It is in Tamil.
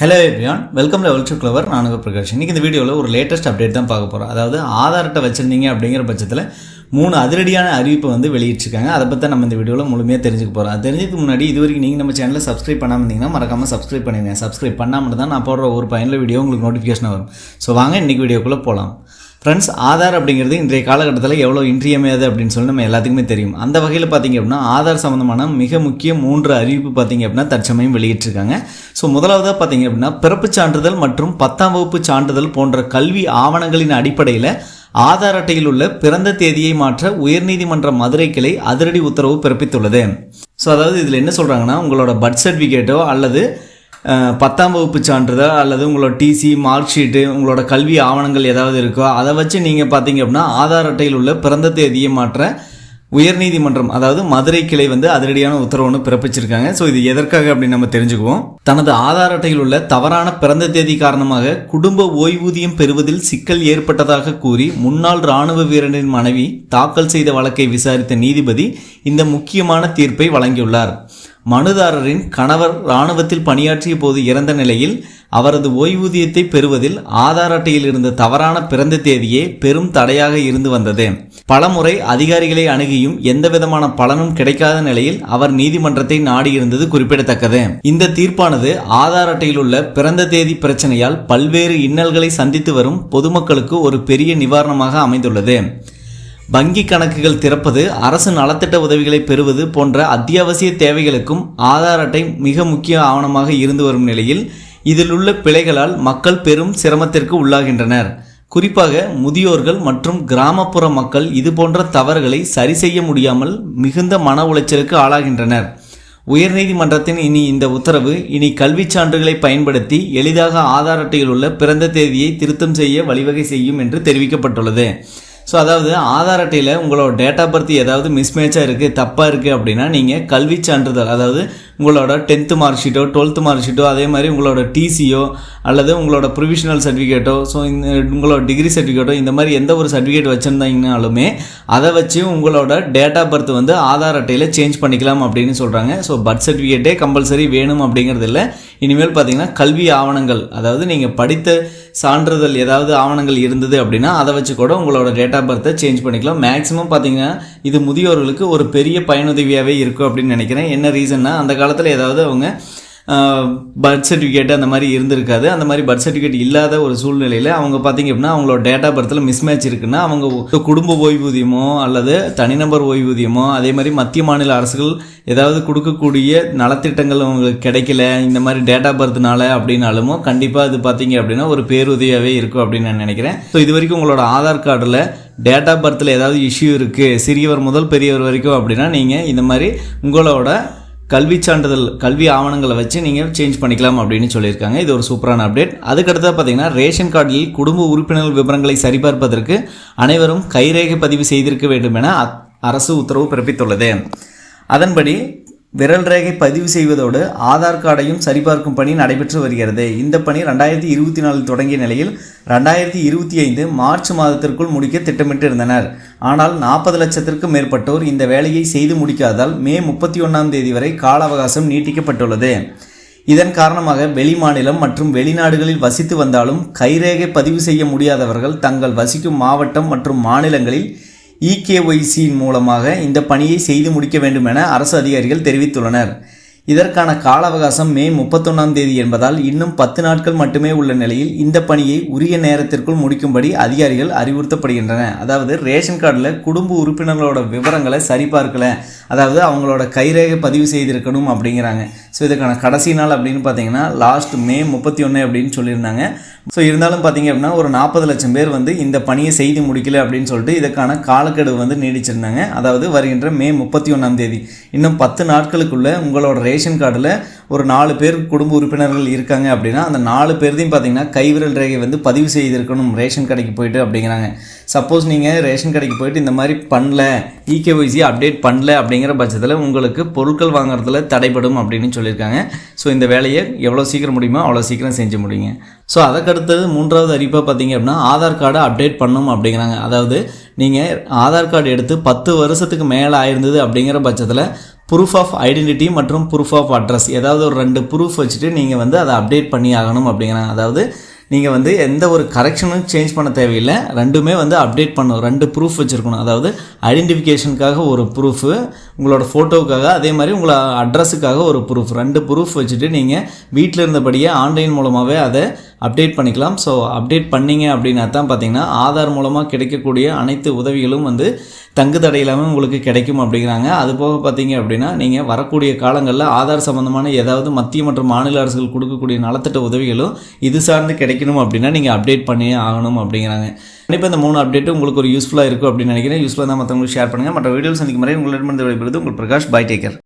Hello everyone welcome level to clever நான் பிரகாஷ். இன்றைக்கி இந்த வீடியோவில் ஒரு லேட்டஸ்ட் அப்டேட் தான் பார்க்க போகிறோம் அதாவது ஆதார் அட்டை வச்சுருந்தீங்க அப்படிங்கிற பட்சத்தில் மூணு அதிரடியான அறிவிப்பை வந்து வெளியிட்டிருக்காங்க. அதை பற்றி நம்ம இந்த வீடியோவில் முழுமையாக தெரிஞ்சுக்க போகிறோம் அது தெரிஞ்சதுக்கு முன்னாடி இது வரைக்கும் நீங்கள் நம்ம சேனலில் சப்ஸ்கிரைப் பண்ணாமல் இருந்தீங்கன்னா மறக்காமல் சப்ஸ்கிரைப் பண்ணிடுங்க. சப்ஸ்கிரைப் பண்ணாமல் தான் நான் போடுற ஒரு பயனில் வீடியோ உங்களுக்கு நோட்டிஃபிகேஷன் வரும். ஸோ வாங்க இன்றைக்கி வீடியோக்குள்ளே போகலாம் ஃப்ரெண்ட்ஸ் ஆதார் அப்படிங்கிறது இன்றைய காலகட்டத்தில் எவ்வளோ இன்றியமையாது அப்படின்னு சொல்லி நம்ம எல்லாத்துக்குமே தெரியும். அந்த வகையில் பார்த்தீங்க அப்படின்னா ஆதார் சம்மந்தமான மிக முக்கிய மூன்று அறிவிப்பு பார்த்தீங்க அப்படின்னா தற்சமயம் வெளியிட்டிருக்காங்க. ஸோ முதலாவதாக பார்த்தீங்க அப்படின்னா பிறப்பு சான்றிதழ் மற்றும் பத்தாம் வகுப்பு சான்றிதழ் போன்ற கல்வி ஆவணங்களின் அடிப்படையில் ஆதார் அட்டையில் உள்ள பிறந்த தேதியை மாற்ற உயர்நீதிமன்ற மதுரை கிளை அதிரடி உத்தரவு பிறப்பித்துள்ளது. ஸோ அதாவது இதில் என்ன சொல்கிறாங்கன்னா உங்களோட பர்த் சர்டிஃபிகேட்டோ அல்லது பத்தாம் வகுப்பு சான்றிதழ் அல்லது உங்களோட டிசி மார்க் ஷீட்டு உங்களோட கல்வி ஆவணங்கள் ஏதாவது இருக்கோ அதை வச்சு நீங்கள் பார்த்தீங்க அப்படின்னா ஆதார் அட்டையில் உள்ள பிறந்த தேதியை மாற்ற உயர்நீதிமன்றம் அதாவது மதுரை கிளை வந்து அதிரடியான உத்தரவுன்னு பிறப்பிச்சிருக்காங்க. ஸோ இது எதற்காக அப்படின்னு நம்ம தெரிஞ்சுக்குவோம். தனது ஆதார் அட்டையில் உள்ள தவறான பிறந்த தேதி காரணமாக குடும்ப ஓய்வூதியம் பெறுவதில் சிக்கல் ஏற்பட்டதாக கூறி முன்னாள் ராணுவ வீரனின் மனைவி தாக்கல் செய்த வழக்கை விசாரித்த நீதிபதி இந்த முக்கியமான தீர்ப்பை வழங்கியுள்ளார். மனுதாரரின் கணவர் இராணுவத்தில் பணியாற்றிய போது இறந்த நிலையில் அவரது ஓய்வூதியத்தை பெறுவதில் ஆதார் அட்டையில் இருந்த தவறான பிறந்த தேதியே பெரும் தடையாக இருந்து வந்தது. பலமுறை அதிகாரிகளை அணுகியும் எந்தவிதமான பலனும் கிடைக்காத நிலையில் அவர் நீதிமன்றத்தை நாடியிருந்தது குறிப்பிடத்தக்கது. இந்த தீர்ப்பானது ஆதார் அட்டையில் உள்ள பிறந்த தேதி பிரச்சனையால் பல்வேறு இன்னல்களை சந்தித்து வரும் பொதுமக்களுக்கு ஒரு பெரிய நிவாரணமாக அமைந்துள்ளது. வங்கி கணக்குகள் திறப்பது அரசு நலத்திட்ட உதவிகளை பெறுவது போன்ற அத்தியாவசிய தேவைகளுக்கும் ஆதார் அட்டை மிக முக்கிய ஆவணமாக இருந்து வரும் நிலையில் இதில் உள்ள பிழைகளால் மக்கள் பெரும் சிரமத்திற்கு உள்ளாகின்றனர். குறிப்பாக முதியோர்கள் மற்றும் கிராமப்புற மக்கள் இதுபோன்ற தவறுகளை சரி செய்ய முடியாமல் மிகுந்த மன உளைச்சலுக்கு ஆளாகின்றனர். உயர்நீதிமன்றத்தின் இனி இந்த உத்தரவு இனி கல்விச் சான்றுகளை பயன்படுத்தி எளிதாக ஆதார் அட்டையில் உள்ள பிறந்த தேதியை திருத்தம் செய்ய வழிவகை செய்யும் என்று தெரிவிக்கப்பட்டுள்ளது. ஸோ அதாவது ஆதார் அட்டையில் உங்களோட டேட்டா பர்த் ஏதாவது மிஸ்மேட்சாக இருக்குது தப்பாக இருக்குது அப்படின்னா நீங்கள் கல்வி சான்றிதழ் அதாவது உங்களோட டென்த்து மார்க் ஷீட்டோ டுவெல்த்து மார்க் ஷீட்டோ அதே மாதிரி உங்களோட டிசியோ அல்லது உங்களோட ப்ரொவிஷனல் சர்டிஃபிகேட்டோ ஸோ இந்த உங்களோட டிகிரி சர்டிஃபிகேட்டோ இந்த மாதிரி எந்த ஒரு சர்டிஃபிகேட் வச்சுருந்தீங்கனாலுமே அதை வச்சு உங்களோட டேட் ஆஃப் பர்த் வந்து ஆதார் அட்டையில் சேஞ்ச் பண்ணிக்கலாம் அப்படின்னு சொல்கிறாங்க ஸோ பர்த் சர்டிஃபிகேட்டே கம்பல்சரி வேணும் அப்படிங்கிறது இல்லை இனிமேல் பார்த்தீங்கன்னா கல்வி ஆவணங்கள் அதாவது நீங்கள் படித்த சான்றிதழ் ஏதாவது ஆவணங்கள் இருந்தது அப்படின்னா அதை வச்சு கூட உங்களோட டேட் ஆஃப் பர்த்தை சேஞ்ச் பண்ணிக்கலாம். மேக்ஸிமம் பார்த்தீங்கன்னா இது முதியோர்களுக்கு ஒரு பெரிய பயனுதவியாகவே இருக்கும் அப்படின்னு நினைக்கிறேன். என்ன ரீசன்னா அந்த காலத்தில் ஏதாவது அவங்க பர்த் சர்டிஃபிகேட் அந்த மாதிரி இருந்திருக்காது. அந்த மாதிரி பர்த் சர்டிஃபிகேட் இல்லாத ஒரு சூழ்நிலையில் அவங்க பார்த்தீங்க அப்படின்னா அவங்களோட டேட் ஆஃப் பர்த்தில் மிஸ்மேட்ச் இருக்குன்னா அவங்க குடும்ப ஓய்வூதியமோ அல்லது தனிநபர் ஓய்வூதியமோ அதே மாதிரி மத்திய மாநில அரசுகள் ஏதாவது கொடுக்கக்கூடிய நலத்திட்டங்கள் அவங்களுக்கு கிடைக்கல இந்த மாதிரி டேட் ஆஃப் பர்த்னால அப்படின்னாலுமோ கண்டிப்பாக அது பார்த்தீங்க அப்படின்னா ஒரு பேருதவியாகவே இருக்கும் அப்படின்னு நான் நினைக்கிறேன். ஸோ இது வரைக்கும் உங்களோட ஆதார் கார்டில் டேட் ஆஃப் பர்த்தில் ஏதாவது இஷ்யூ இருக்குது சிறியவர் முதல் பெரியவர் வரைக்கும் அப்படின்னா நீங்கள் இந்த மாதிரி உங்களோட கல்வி சான்றிதழ் கல்வி ஆவணங்களை வச்சு நீங்கள் சேஞ்ச் பண்ணிக்கலாம் அப்படின்னு சொல்லியிருக்காங்க. இது ஒரு சூப்பரான அப்டேட் அதுக்கடுத்தா பார்த்தீங்கன்னா ரேஷன் கார்டில் குடும்ப உறுப்பினர் விவரங்களை சரிபார்ப்பதற்கு அனைவரும் கைரேகை பதிவு செய்திருக்க வேண்டும் என அரசு உத்தரவு பிறப்பித்துள்ளது. அதன்படி விரல் ரேகை பதிவு செய்வதோடு ஆதார் கார்டையும் சரிபார்க்கும் பணி நடைபெற்று வருகிறது. இந்த பணி ரெண்டாயிரத்தி இருபத்தி நாலில் தொடங்கிய நிலையில் ரெண்டாயிரத்தி இருபத்தி ஐந்து மார்ச் மாதத்திற்குள் முடிக்க திட்டமிட்டு இருந்தனர் ஆனால் நாற்பது லட்சத்திற்கும் மேற்பட்டோர் இந்த வேலையை செய்து முடிக்காததால் மே முப்பத்தி ஒன்றாம் தேதி வரை கால அவகாசம் நீட்டிக்கப்பட்டுள்ளது. இதன் காரணமாக வெளிமாநிலம் மற்றும் வெளிநாடுகளில் வசித்து வந்தாலும் கைரேகை பதிவு செய்ய முடியாதவர்கள் தங்கள் வசிக்கும் மாவட்டம் மற்றும் மாநிலங்களில் இகேஒய்சியின் மூலமாக இந்த பணியை செய்து முடிக்க வேண்டும் என அரசு அதிகாரிகள் தெரிவித்துள்ளனர். இதற்கான கால அவகாசம் மே முப்பத்தொன்னாம் தேதி என்பதால் இன்னும் பத்து நாட்கள் மட்டுமே உள்ள நிலையில் இந்த பணியை உரிய நேரத்திற்குள் முடிக்கும்படி அதிகாரிகள் அறிவுறுத்தப்படுகின்றன. அதாவது ரேஷன் கார்டில் குடும்ப உறுப்பினர்களோட விவரங்களை சரிபார்க்கல. அதாவது அவங்களோட கைரேகை பதிவு செய்திருக்கணும் அப்படிங்கிறாங்க. ஸோ இதுக்கான கடைசி நாள் அப்படின்னு பார்த்தீங்கன்னா லாஸ்ட் மே முப்பத்தி ஒன்று அப்படின்னு சொல்லியிருந்தாங்க. ஸோ இருந்தாலும் பார்த்தீங்க அப்படின்னா ஒரு நாற்பது லட்சம் பேர் வந்து இந்த பணியை செய்து முடிக்கல அப்படின்னு சொல்லிட்டு இதுக்கான காலக்கெடு வந்து நீடிச்சிருந்தாங்க. அதாவது வருகின்ற மே முப்பத்தி ஒன்றாம் தேதி. இன்னும் பத்து நாட்களுக்குள்ளே உங்களோட ரேஷன் ரேஷன் கார்டில் ஒரு நாலு பேர் குடும்ப உறுப்பினர்கள் இருக்காங்க அப்படின்னா அந்த நாலு பேர்தையும் பார்த்தீங்கன்னா கைவிரல் ரேகை வந்து பதிவு செய்திருக்கணும் ரேஷன் கடைக்கு போயிட்டு அப்படிங்கிறாங்க. சப்போஸ் நீங்கள் ரேஷன் கடைக்கு போயிட்டு இந்த மாதிரி பண்ணல இகேஒய்சி அப்டேட் பண்ணல அப்படிங்கிற பட்சத்தில் உங்களுக்கு பொருட்கள் வாங்குறதுல தடைப்படும் அப்படின்னு சொல்லியிருக்காங்க. ஸோ இந்த வேலையை எவ்வளோ சீக்கிரம் முடியுமோ அவ்வளோ சீக்கிரம் செஞ்சு முடியுங்க. ஸோ அதுக்கடுத்தது மூன்றாவது அறிவிப்பாக பார்த்தீங்க அப்படின்னா ஆதார் கார்டை அப்டேட் பண்ணணும் அப்படிங்கிறாங்க. அதாவது நீங்கள் ஆதார் கார்டு எடுத்து பத்து வருஷத்துக்கு மேலே ஆயிருந்தது அப்படிங்கிற பட்சத்தில் ப்ரூஃப் ஆஃப் ஐடென்டிட்டி மற்றும் ப்ரூஃப் ஆஃப் அட்ரஸ் ஏதாவது ஒரு ரெண்டு ப்ரூஃப் வச்சுட்டு நீங்கள் வந்து அதை அப்டேட் பண்ணி ஆகணும் அப்படிங்கிறாங்க அதாவது நீங்கள் வந்து எந்த ஒரு கரெக்ஷனும் சேஞ்ச் பண்ண தேவையில்லை. ரெண்டுமே வந்து அப்டேட் பண்ணணும் ரெண்டு ப்ரூஃப் வச்சுருக்கணும். அதாவது ஐடென்டிஃபிகேஷனுக்காக ஒரு ப்ரூஃபு உங்களோட ஃபோட்டோவுக்காக அதே மாதிரி உங்களை அட்ரஸுக்காக ஒரு ப்ரூஃப் ரெண்டு ப்ரூஃப் வச்சுட்டு நீங்கள் வீட்டில் இருந்தபடியே ஆன்லைன் மூலமாகவே அதை அப்டேட் பண்ணிக்கலாம். ஸோ அப்டேட் பண்ணீங்க அப்படின்னா தான் பார்த்தீங்கன்னா ஆதார் மூலமாக கிடைக்கக்கூடிய அனைத்து உதவிகளும் வந்து தங்கு தடை உங்களுக்கு கிடைக்கும் அப்படிங்கிறாங்க. அது போக பார்த்தீங்க அப்படின்னா நீங்கள் வரக்கூடிய காலங்களில் ஆதார் சம்மந்தமான ஏதாவது மத்திய மற்றும் மாநில அரசுகள் கொடுக்கக்கூடிய நலத்திட்ட உதவிகளும் இது சார்ந்து கிடைக்கணும் அப்படின்னா நீங்கள் அப்டேட் பண்ணியே ஆகணும் அப்படிங்கிறாங்க. கண்டிப்பாக இந்த மூணு அப்டேட்டு உங்களுக்கு ஒரு யூஸ்ஃபுல்லாக இருக்கும் அப்படின்னு நினைக்கிறேன். யூஸ்ஃபுல்லாக தான் மற்றவங்களுக்கு ஷேர் பண்ணுங்கள் மற்ற வீடியோஸ் சந்திக்கும் முறை உங்களிடமிருந்து விடைபெறுவது உங்கள் பிரகாஷ் பை டேக்கர்